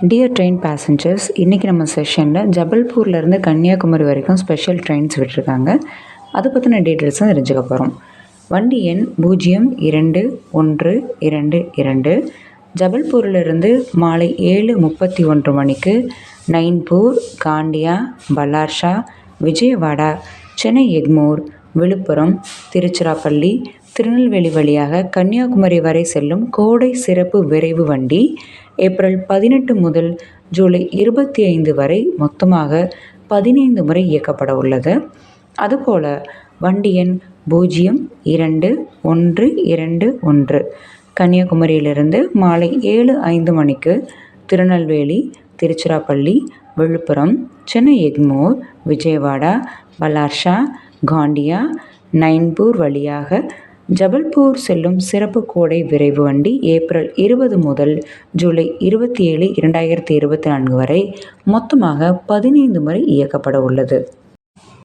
Dear train passengers இன்றைக்கி நம்ம செஷனில் ஜபல்பூர்லேருந்து கன்னியாகுமரி வரைக்கும் ஸ்பெஷல் ட்ரெயின்ஸ் விட்டுருக்காங்க. அதை பற்றின டீட்டெயில்ஸும் தெரிஞ்சுக்க போகிறோம் வண்டி எண் பூஜ்ஜியம் இரண்டு ஒன்று இரண்டு இரண்டு. ஜபல்பூரிலிருந்து மாலை ஏழு முப்பத்தி ஒன்று மணிக்கு நைன்பூர் காண்டியா பலார்ஷா விஜயவாடா சென்னை எக்மோர் விழுப்புரம் திருச்சிராப்பள்ளி திருநெல்வேலி வழியாக கன்னியாகுமரி வரை செல்லும் கோடை சிறப்பு விரைவு வண்டி ஏப்ரல் பதினெட்டு முதல் ஜூலை இருபத்தி ஐந்து வரை மொத்தமாக பதினைந்து முறை இயக்கப்பட உள்ளது. அதுபோல் வண்டி எண் பூஜ்ஜியம் இரண்டு ஒன்று இரண்டு ஒன்று. கன்னியாகுமரியிலிருந்து மாலை ஏழு ஐந்து மணிக்கு திருநெல்வேலி திருச்சிராப்பள்ளி விழுப்புரம் சென்னை எக்மோர் விஜயவாடா பலார்ஷா காண்டியா நைன்பூர் வழியாக ஜபல்பூர் செல்லும் சிறப்பு கோடை விரைவு வண்டி ஏப்ரல் இருபது முதல் ஜூலை இருபத்தி ஏழு இரண்டாயிரத்தி இருபத்தி நான்கு வரை மொத்தமாக பதினைந்து முறை இயக்கப்பட உள்ளது.